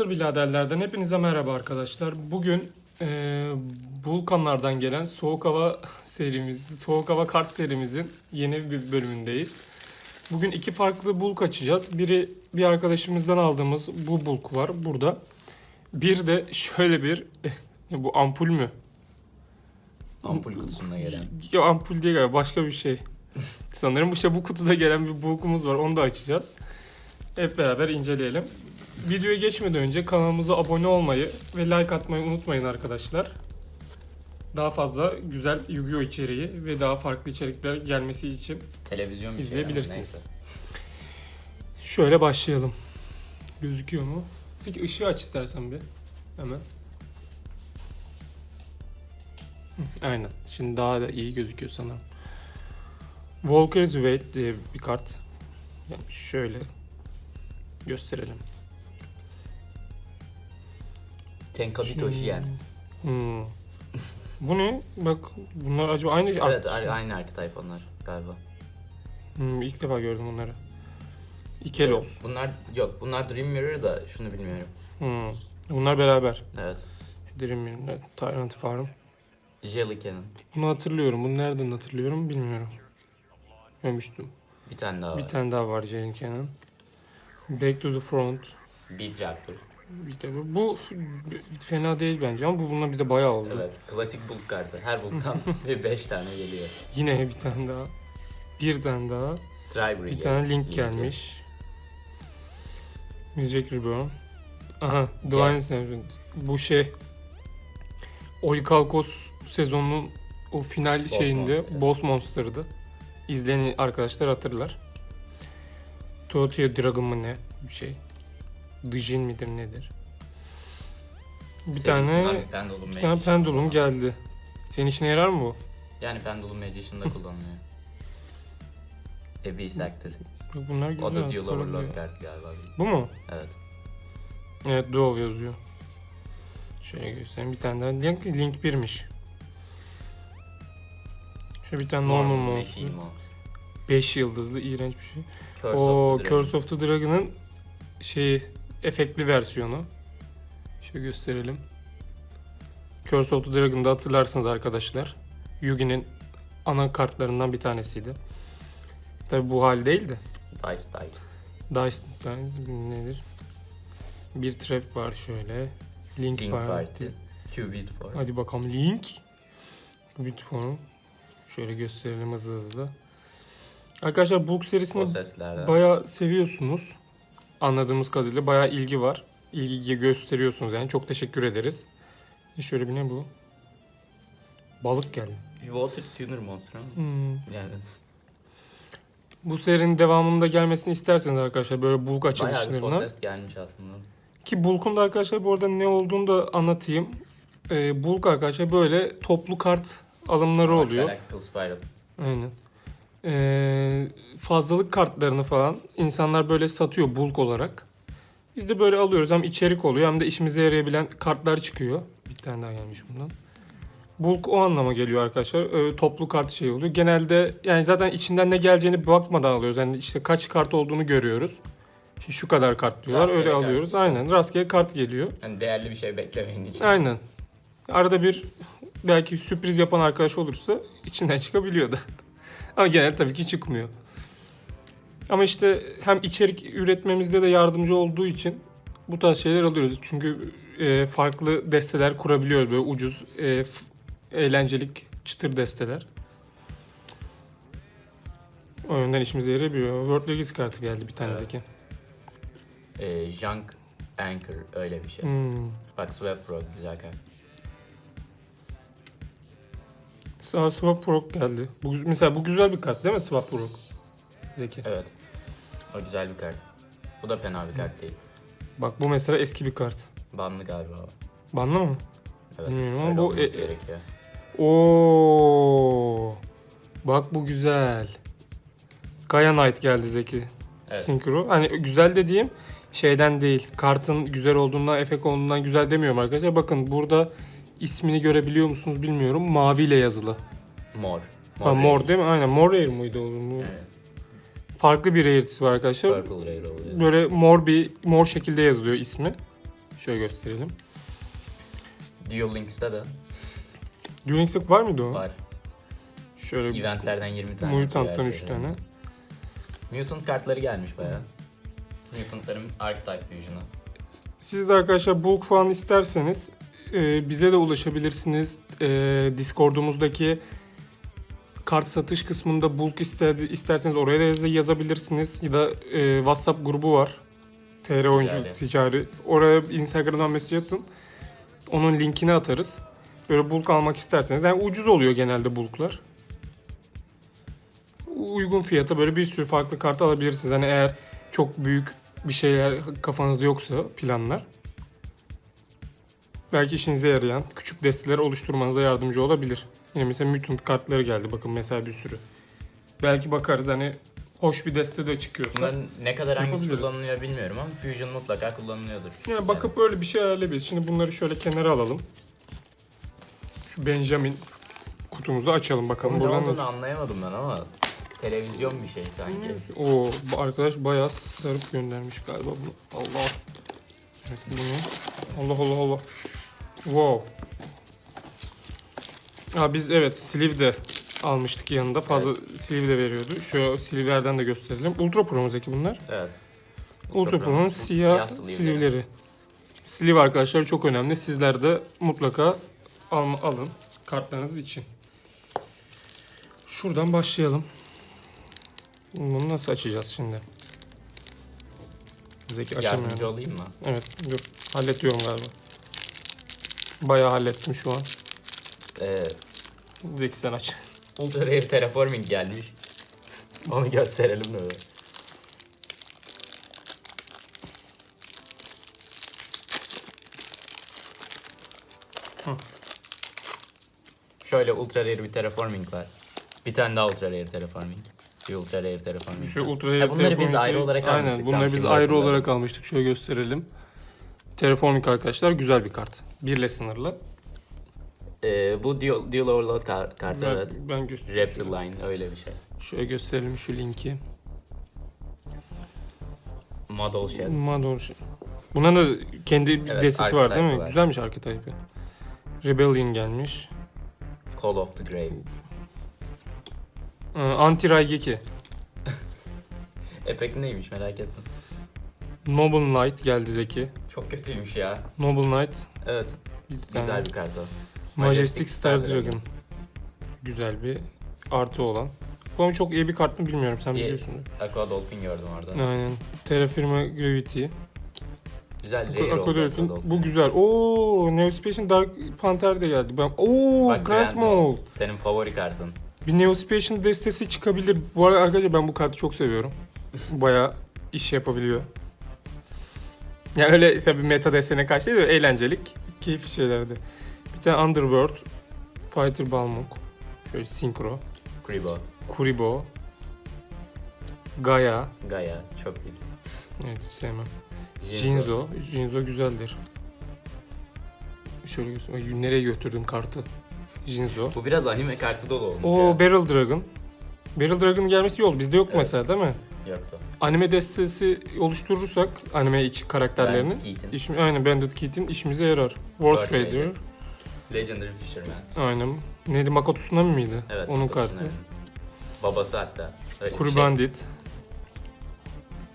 Master biraderlerden hepinize merhaba arkadaşlar. Bugün eee Vulkanlardan gelen soğuk hava serimiz, soğuk hava kart serimizin yeni bir bölümündeyiz. Bugün iki farklı bulk açacağız. Biri bir arkadaşımızdan aldığımız bu bulk var burada. Bir de şöyle bir bu ampul mü? Ampul kutusuna gelen. Ya ampul değil galiba başka bir şey. Sanırım işte bu kutuda gelen bir bulkumuz var onu da açacağız. Hep beraber inceleyelim. Videoya geçmeden önce kanalımıza abone olmayı ve like atmayı unutmayın arkadaşlar. Daha fazla güzel Yu-Gi-Oh içeriği ve daha farklı içerikler gelmesi için Televizyon bir şey İzleyebilirsiniz. yani, şöyle başlayalım. Gözüküyor mu? Peki ışığı aç istersen bir. Hemen. Hı, Aynen. Şimdi daha da iyi gözüküyor sanırım. Walker's Wait diye bir kart. Yani şöyle gösterelim. Tenkabito Hien. Hmm. Bu ne? Bak bunlar acaba aynı şey. Evet Art- a- aynı archetype onlar galiba. Hmm, ilk defa gördüm bunları. Ikelos. Bunlar yok bunlar Dream Mirror da şunu bilmiyorum. Hmm. Bunlar beraber. Evet. Dream Mirror, Tyrant Farm. Jelly Cannon. Bunu hatırlıyorum. Bunu nereden hatırlıyorum bilmiyorum. Görmüştüm. Bir tane daha Bir var. tane daha var Jane Cannon. Back to the Front. Beat Raptor. De bu fena değil bence ama bu bunlar bizde bayağı oldu. Evet. Klasik bulk kartı. Her bulktan bir 5 tane geliyor. Yine bir tane daha. Bir tane daha. Tribury Bir tane link gelmiş. Jack Reborn. Aha, Divine Servant. Bu şey Olikalkos sezonunun o final Boss şeyinde Monster. Boss Monster'dı. İzleyen arkadaşlar hatırlar. Totio Dragon mı ne bir şey. Dijin midir nedir? Bir tane Pendulum bir tane pendulum geldi. Senin işine yarar mı bu? Yani Pendulum Magician'da kullanılıyor. Abyss Actor. Yok, Bunlar güzel. O da Dual paralıyor. Overload kartı galiba. Bu mu? Evet. Evet Dual yazıyor. Şöyle göstereyim. Bir tane daha link, link 1'miş. Şöyle bir tane normal monster. Machine Monster. 5 yıldızlı iğrenç bir şey. Curse O of the Dragon. Curse of the Dragon'ın şeyi efektli versiyonu. Şöyle gösterelim. Curse of the Dragon'da hatırlarsınız arkadaşlar. Yugi'nin ana kartlarından bir tanesiydi. Tabi bu hal değil de. Dice Style. Dice Dice nedir? Bir trap var şöyle. Link, Link Party. Party. Qubit for. Hadi bakalım Link. Bitform. Şöyle gösterelim hızlı hızlı. Arkadaşlar Bulk serisini bayağı seviyorsunuz. Anladığımız kadarıyla bayağı ilgi var. İlgi gösteriyorsunuz yani. Çok teşekkür ederiz. E Şöyle bir ne bu? Balık geldi. Water Tuner Monster ama. Hmm. Yani Bu serinin devamında gelmesini isterseniz arkadaşlar böyle bulk bayağı bir açılışlarına. Gelmiş aslında. Ki bulkun da arkadaşlar bu arada ne olduğunu da anlatayım. Ee, bulk arkadaşlar böyle toplu kart alımları oluyor. Galactical Spiral. Aynen. Ee, fazlalık kartlarını falan insanlar böyle satıyor bulk olarak. Biz de böyle alıyoruz. Hem içerik oluyor hem de işimize yarayabilen kartlar çıkıyor. Bir tane daha gelmiş bundan. Bulk o anlama geliyor arkadaşlar. Ee, toplu kart şey oluyor. Genelde yani zaten içinden ne geleceğini bakmadan alıyoruz. Yani işte kaç kart olduğunu görüyoruz. İşte şu kadar kart diyorlar. Rastgele öyle kart alıyoruz. Aynen. Rastgele kart geliyor. Hani değerli bir şey beklemeyin için. Aynen. Arada bir belki sürpriz yapan arkadaş olursa içinden çıkabiliyor da. Ama genelde tabii ki çıkmıyor. Ama işte hem içerik üretmemizde de yardımcı olduğu için bu tarz şeyler alıyoruz. Çünkü e, farklı desteler kurabiliyoruz böyle ucuz, e, eğlencelik çıtır desteler. O yönden işimize yarayabiliyor. World Legacy kartı geldi bir tane Evet. Zeki. Ee, Junk Anchor öyle bir şey. Hmm. Bak Swap Frog güzel kart. Sağ Swap Rock geldi. Bu, mesela bu güzel bir kart değil mi Swap Rock? Zeki. Evet. O güzel bir kart. Bu da fena bir kart değil. Bak bu mesela eski bir kart. Banlı galiba. Banlı mı? Evet. Bilmiyorum ama bu olması e- gerekiyor. Oo. Bak bu güzel. Gaia Knight geldi Zeki. Evet. Synchro. Hani güzel dediğim şeyden değil. Kartın güzel olduğundan, efekt olduğundan güzel demiyorum arkadaşlar. Bakın burada ismini görebiliyor musunuz bilmiyorum. Maviyle yazılı. Mor. Ha, mor değil mi? Aynen mor rare muydu o? Bu Evet. Farklı bir rarity'si var arkadaşlar. Purple Rare oluyor. Böyle mor bir mor şekilde yazılıyor ismi. Şöyle gösterelim. Duel Links'te de Duel Links'te var mıydı o? var. Şöyle Eventlerden 20 tane. Mutant'tan atıyor 3 her tane. Mutant kartları gelmiş bayağı. Mutant'ların Archetype Fusion'u. Siz de arkadaşlar bulk falan isterseniz e, bize de ulaşabilirsiniz. E, Discord'umuzdaki kart satış kısmında bulk ister, isterseniz oraya da yaz- yazabilirsiniz. Ya da e, WhatsApp grubu var. TR oyuncu Ticari. ticari. Oraya Instagram'dan mesaj atın. Onun linkini atarız. Böyle bulk almak isterseniz. Yani ucuz oluyor genelde bulklar. Uygun fiyata böyle bir sürü farklı kart alabilirsiniz. Hani eğer çok büyük bir şeyler kafanızda yoksa planlar. Belki işinize yarayan küçük desteler oluşturmanıza yardımcı olabilir. Yine mesela mutant kartları geldi bakın mesela bir sürü. Belki bakarız hani hoş bir deste de çıkıyorsa. Bunların ne kadar hangisi kullanılıyor bilmiyorum ama Fusion mutlaka kullanılıyordur. Yani bakıp öyle bir şey ayarlayabiliriz. Şimdi bunları şöyle kenara alalım. Şu Benjamin kutumuzu açalım bakalım. Bunun ne Buradan olduğunu anlayamadım ben ama televizyon bir şey sanki. O arkadaş bayağı sarıp göndermiş galiba bunu. Allah. Evet bunu. Allah Allah Allah. Wow. Ha biz evet sleeve de almıştık yanında. Fazla sleeve de veriyordu. Şu sleeve'lerden de gösterelim. Ultra Pro'muz Zeki bunlar. Evet. Ultra Pro'nun Pro'nun siyah, siyah sleeve'leri. sleeve'leri. Sleeve arkadaşlar çok önemli. Sizler de mutlaka al- alın kartlarınız için. Şuradan başlayalım. Bunu nasıl açacağız şimdi? Zeki açamıyorum. Yardımcı olayım mı? Evet dur. Hallediyorum galiba. Bayağı hallettim şu an. Ee, Zeki sen aç. Ultra Rare Terraforming gelmiş. Onu gösterelim. Hı. Şöyle Ultra Rare bir Terraforming var. Bir tane daha Ultra Rare Terraforming. Bir Ultra Rare Terraforming. Şu ultra Ha, Rare bunları biz ayrı olarak Aynen almıştık. bunları Tamam, biz ayrı olarak almıştık. Şöyle gösterelim. Terraforming arkadaşlar güzel bir kart. Birle sınırlı. Ee, bu Dual, Dual Overload kar- kartı Ben, evet. ben göstereyim. Raptor Line öyle bir şey. Şöyle gösterelim şu linki. Model Shed. Madon şey. Buna da kendi destesi var değil mi? archetype'ı var. Güzelmiş archetype'ı. Rebellion gelmiş. Call of the Grave. Ee, Anti Raigeki. Efekt neymiş merak ettim. Noble Knight geldi Zeki. Çok kötüymüş ya. Noble Knight. Evet. Güzel tane. bir kart o. Majestic Star Dragon. Güzel bir artı olan. Bu ama çok iyi bir kart mı bilmiyorum sen İyi. biliyorsun. Aqua Dolphin gördüm orada. Aynen. Terra Firma Gravity. Güzel oldu Aqua Dolphin. Bu güzel. Oo, Neospatian Dark Panther de geldi. Ben Oo, Bak, Grand Maul. Senin favori kartın. Bir Neospatian destesi çıkabilir. Bu arada arkadaşlar ben bu kartı çok seviyorum. Bayağı iş yapabiliyor. Ya öyle tabii meta destene karşı değil de eğlencelik, keyifli şeylerdi. Bir tane Underworld, Fighter Balmok, şöyle Synchro, Kribo. Kuribo, Gaia, Gaia. Çok iyi. evet hiç sevmem. Jinzo, Jinzo güzeldir. Şöyle göstereyim. Ay, Nereye götürdüm kartı? Jinzo. Bu biraz anime kartı dolu olmuş O ya. Barrel Dragon. Barrel Dragon gelmesi yol. Bizde yok Evet. mesela değil mi? Yoktu. Anime destesi oluşturursak anime iç karakterlerini Ben Keaton. iş, aynen Bandit Kit'in işimize yarar. War War Trader. Trader. Legendary Fisherman. Aynen. Neydi Makoto Tsunami miydi? Evet. Onun Makoto kartı. Tsunami. Babası hatta. Öyle bir Kuru şey. Bandit.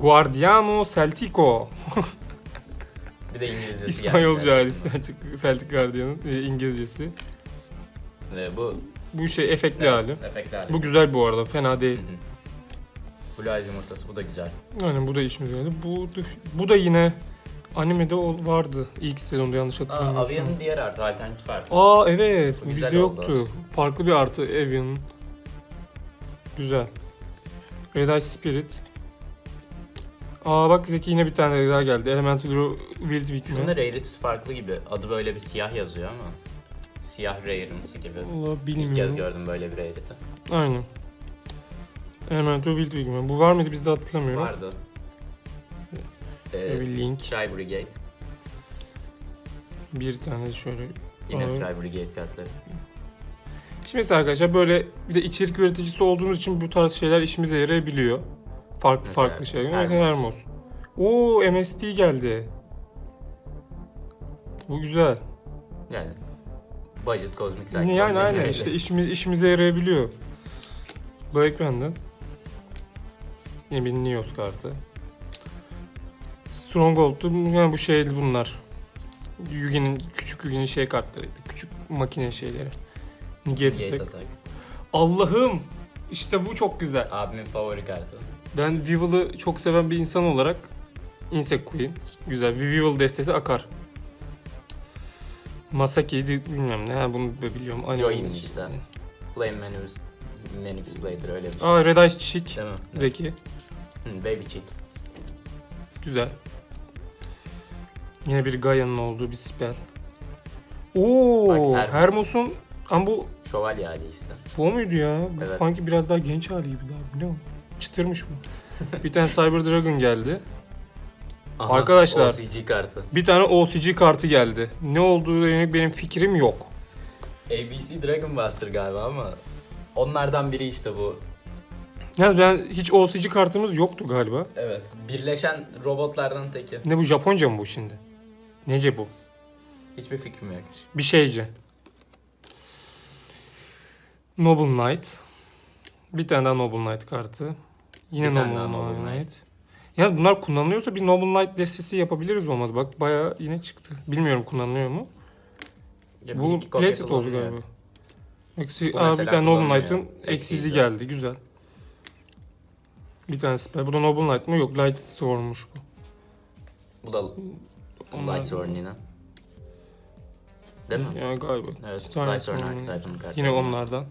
Guardiano Celtico. Bir de İngilizcesi İspanyolca zaten. Celtic, Guardian'ın e, İngilizcesi. Ve bu Bu şey efektli evet, hali. efektli hali. Bu güzel bu arada. Fena değil. Hı hı. Blue Eyes yumurtası bu da güzel. Aynen bu da işimize yaradı. Bu, bu da yine animede o vardı. İlk sezonda yanlış Aa, hatırlamıyorsam. Avian'ın diğer artı alternatif artı. Aa evet. Bu Bu güzel bizde oldu. yoktu. Farklı bir artı Evian. Güzel. Red Eye Spirit. Aa bak Zeki yine bir tane daha geldi. Elemental Ro- Wild Weak Şunun rarity'si farklı gibi. Adı böyle bir siyah yazıyor ama. Siyah rare'ımsı gibi. Allah İlk kez bilmiyorum. gördüm böyle bir rarity. Aynen. Elemental Wild Weak mi? Bu var mıydı bizde hatırlamıyorum. Vardı. Ee, bir link. Tri Brigade. Bir tane şöyle. Yine. Tri Brigade kartları. Şimdi mesela arkadaşlar böyle bir de içerik üreticisi olduğumuz için bu tarz şeyler işimize yarayabiliyor. Farklı Mesela farklı şeyler. Hermos. Mesela Hermos. Oo MST geldi. Bu güzel. Yani budget kozmik cycle. Yani aynen işte işimiz, işimize yarayabiliyor. Band'ın. Ne Nios kartı. Stronghold'u yani bu şey bunlar. Yugi'nin küçük Yugi'nin şey kartlarıydı. Küçük makine şeyleri. Negate Gate Attack. attack. Allah'ım! İşte bu çok güzel. Abimin favori kartı. Ben Weevil'ı çok seven bir insan olarak Insect Queen. Güzel. Weevil destesi akar. Masaki'ydi bilmem ne. Ha, bunu biliyorum. Anime Join işte. Manus Manipulator öyle bir şey. Aa Red Eyes Chick. Zeki. Hı, baby cheat. Güzel. Yine bir Gaia'nın olduğu bir spell. Oo, Bak, Hermos. Hermos'un ama bu Şövalye hali işte. bu muydu ya? Bu Evet. sanki biraz daha genç hali gibi daha. Ne o? Çıtırmış bu. bir tane Cyber Dragon geldi. Aha, Arkadaşlar. OCG kartı. Bir tane OCG kartı geldi. Ne olduğu yönelik benim fikrim yok. ABC Dragon Master galiba ama onlardan biri işte bu. Yani ben hiç OCG kartımız yoktu galiba. Evet. Birleşen robotlardan teki. Ne bu Japonca mı bu şimdi? Nece bu? Hiçbir fikrim yok. Bir şeyci. Noble Knight. Bir tane daha Noble Knight kartı. Yine Bir Noble, Noble Knight. Knight. Ya bunlar kullanılıyorsa bir Noble Knight destesi yapabiliriz olmadı. Bak bayağı yine çıktı. Bilmiyorum kullanılıyor mu? Ya bu Placid oldu galiba. Eksi, aa, bir tane Noble. Knight'ın Eksizi. geldi. Güzel. Bir tane spell. Bu da Noble Knight mı? Yok Light Sword'muş bu. Bu da Onlar- Light Sword yine. Değil mi? Ya galiba. Evet. Bir tane Light Sword sonra- Archetype'ın kartı. Yine onlardan.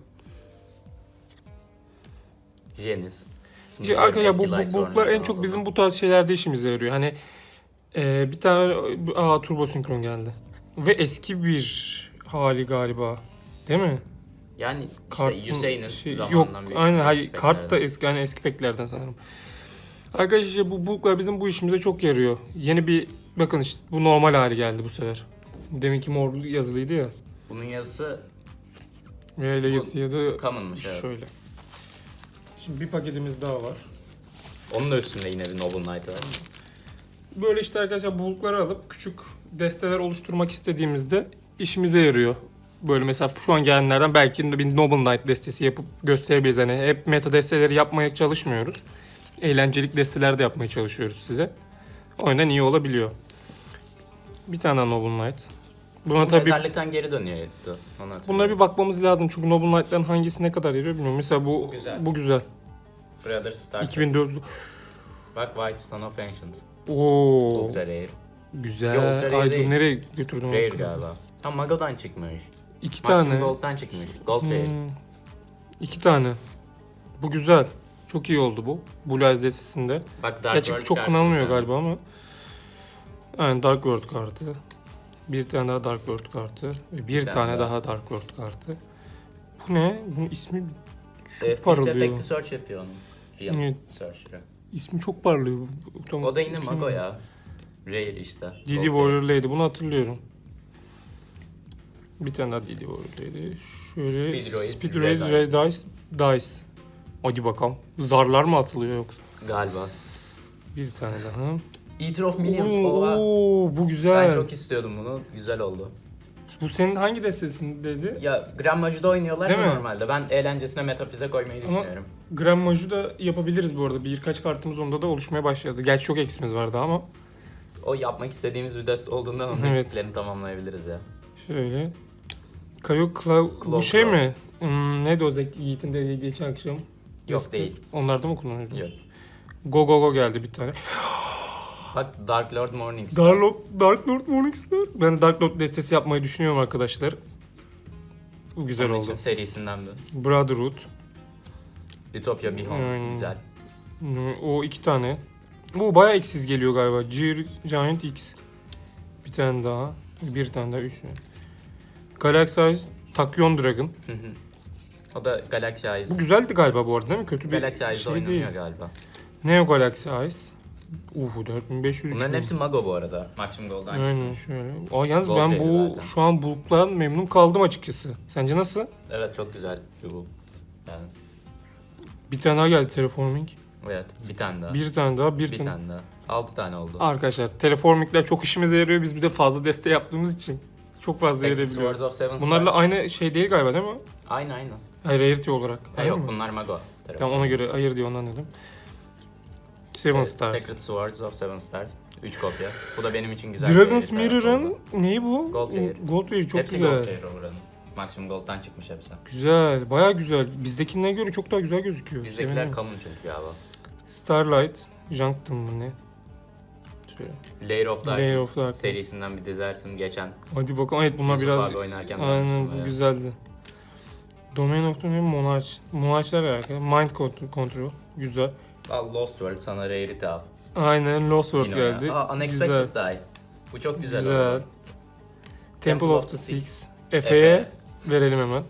Jenis. İşte arkadaşlar bu, bu bulklar en çok bizim bu tarz şeylerde işimize yarıyor. Hani e, bir tane aa turbo sinkron geldi. Ve eski bir hali galiba. Değil mi? Yani işte Usain'in şey- zamanından yok büyük aynen hayır kart da eski hani eski peklerden sanırım. Arkadaşlar işte bu bulklar bizim bu işimize çok yarıyor. Yeni bir bakın işte bu normal hali geldi bu sefer. Deminki mor yazılıydı ya. Bunun yazısı Ve Legacy ya da common'mış evet. şöyle. Şimdi bir paketimiz daha var. Onun da üstünde yine bir Noble Knight var. Böyle işte arkadaşlar bulutları alıp küçük desteler oluşturmak istediğimizde işimize yarıyor. Böyle mesela şu an gelenlerden belki bir Noble Knight destesi yapıp gösterebiliriz. Hani hep meta desteleri yapmaya çalışmıyoruz. Eğlencelik desteler de yapmaya çalışıyoruz size. O yüzden iyi olabiliyor. Bir tane daha Noble Knight. Buna Bu tabii mezarlıktan geri. Onu hatırlıyorum. bunlara bir bakmamız lazım çünkü Noble Knight'ların hangisi ne kadar yarıyor bilmiyorum. Mesela bu Bu güzel. bu güzel. Brother Star. 2400. Bak White Stone of Ancient. Oo. Ultra Rare. Güzel. Yok, Ultra Rare Ay değil. dur nereye götürdüm? Rare galiba. Tam Mago'dan çıkmış. İki Maximum tane. Gold'dan çıkmış. Gold. Hmm. İki tane. Bu güzel. Çok iyi oldu bu. Blue Eyes destesinde. Bak Dark Gerçi World çok kullanılmıyor bir galiba ama. Aynen Dark World kartı. Bir tane daha Dark World kartı. Ve bir, tane tane, daha. daha Dark World kartı. Bu ne? Bunun ismi E, Field parlıyor. Effect'i search yapıyor onun. Evet. Searcher'ı. ismi çok parlıyor. Tam- O da yine Mago ya. Rare işte. Didi Gold Warrior Rare. Lady. Bunu hatırlıyorum. Bir tane daha Didi Warrior Lady. Şöyle Speed Raid, Speed Red Raid, Red Dice, Dice. Hadi bakalım. Zarlar mı atılıyor yoksa? Galiba. Bir tane daha. Eater of Millions. Oo, oha. oo, bu güzel. Ben çok istiyordum bunu. Güzel oldu. Bu senin hangi destesindeydi? Ya Grand Maju'da oynuyorlar Değil ya mi? normalde. Ben eğlencesine metafize koymayı Ama- düşünüyorum. Grand Maju da yapabiliriz bu arada. Birkaç kartımız onda da oluşmaya başladı. Gerçi çok eksimiz vardı ama. O yapmak istediğimiz bir dest olduğundan onun Evet. eksiklerini tamamlayabiliriz ya. Şöyle. Kayo Claw... Bu şey mi? Hmm, neydi o Zek Yiğit'in dediği geçen akşam? Yok değil. Onlarda mı kullanıyordun? Yok. Go Go Go geldi bir tane. Bak Dark Lord Mornings. Dark Lord, Dark Lord Morningstar. Ben Dark Lord destesi yapmayı düşünüyorum arkadaşlar. Bu güzel Onun oldu. için serisinden bir. Brotherhood. Utopia Beyond Hmm. güzel. Hmm, O iki tane. Bu bayağı eksiz geliyor galiba. Giant X. Bir tane daha. Bir tane daha. Üç. Galaxy Eyes Takyon Dragon. Hı hı. o da Galaxy Eyes. Bu güzeldi galiba bu arada değil mi? Kötü bir Galaxy Eyes'de şey oynanıyor değil. galiba. Neo Galaxy Eyes. Uhu 4500. Bunların hepsi Mago bu arada. Maximum Gold'dan Aynen çıkmış. şöyle. Aa, yalnız Gold ben bu zaten. şu an buluttan memnun kaldım açıkçası. Sence nasıl? Evet çok güzel bir bu. Yani Bir tane daha geldi Terraforming. Evet. Bir tane daha. Bir tane daha, bir, Bir tane. tane daha. 6 tane oldu. Arkadaşlar teleformikler çok işimize yarıyor. Biz bir de fazla deste yaptığımız için çok fazla. Swords of Seven Bunlarla aynı şey değil galiba değil mi? Aynı aynı. Hayır rarity olarak. Ha, Aynı yok mı? bunlar Mago. Tamam ona göre ayır diye ondan dedim. Seven Evet, Stars. Sacred Swords of Seven Stars. 3 kopya. Bu da benim için güzel. bir Dragon's harita Mirror'ın oldu. neyi bu? Gold Wire. Gold Wire çok Hepsi güzel. Gold Tier buranın. Maksimum Gold'dan çıkmış hepsi. Güzel, baya güzel. Bizdekinden göre çok daha güzel gözüküyor. Bizdekiler Sevindim. common çünkü galiba. Starlight, Junction mı ne? Şöyle. Layer of Darkness Layer of Darkness. serisinden bir dizersin geçen. Hadi bakalım. Evet bunlar Yusuf biraz... abi oynarken Aynen bu güzeldi. Domain of the Monarch. Monarch'lar alakalı. Mind Cont- Control. Güzel. Al Lost World sana Rarity al. Aynen Lost World Yine geldi. Aa, Unexpected güzel. Die. Bu çok güzel. Güzel. oldu. Temple of the Six. Efe'ye Efe. verelim hemen.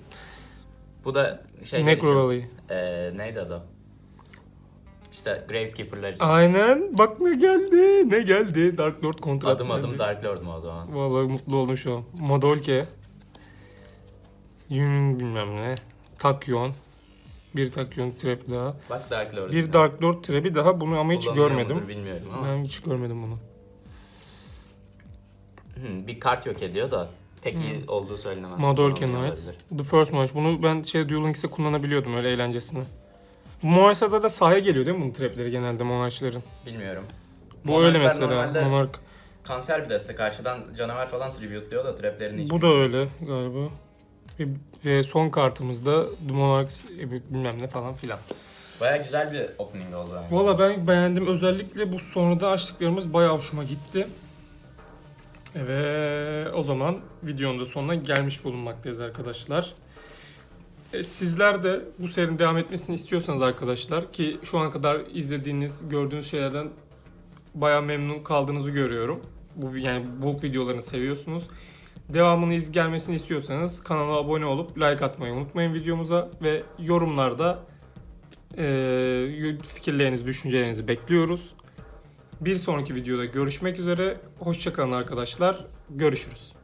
Bu da şey Necro Valley. Ee, neydi adam? İşte Graveskeeper'lar için. Aynen. Bak ne geldi. Ne geldi? Dark Lord kontrat adım adım geldi. Dark Lord mu o zaman? Vallahi mutlu oldum şu an. Madolke. Yun bilmem ne. Takyon. Bir Takyon trap daha. Bak Dark Lord. Bir Dark Lord trap'i daha. Bunu ama hiç görmedim. mudur bilmiyorum ama. Ben hiç görmedim bunu. Hı, bir kart yok ediyor da pek iyi olduğu söylenemez. Madolke Kullanılıyor Knights. olabilir. The First Match. Bunu ben şey Duel Links'te kullanabiliyordum öyle eğlencesine. Monarch'a zaten sahaya geliyor değil mi bunun trapleri genelde Monarch'ların? Bilmiyorum. Bu Monarchlar öyle mesela. normalde Monarch. Kanser bir deste karşıdan canavar falan tributluyor da traplerini hiç Bu da öyle galiba. Ve, ve son kartımızda The Monarch e, bilmem ne falan filan. Baya güzel bir opening oldu. Yani. Valla ben beğendim. Özellikle bu sonrada açtıklarımız bayağı hoşuma gitti. Ve o zaman videonun da sonuna gelmiş bulunmaktayız arkadaşlar. E, Sizler de bu serinin devam etmesini istiyorsanız arkadaşlar ki şu ana kadar izlediğiniz, gördüğünüz şeylerden bayağı memnun kaldığınızı görüyorum. Bu yani bu videolarını seviyorsunuz. Devamını iz gelmesini istiyorsanız kanala abone olup like atmayı unutmayın videomuza ve yorumlarda ee, fikirlerinizi, düşüncelerinizi bekliyoruz. Bir sonraki videoda görüşmek üzere. Hoşçakalın arkadaşlar. Görüşürüz.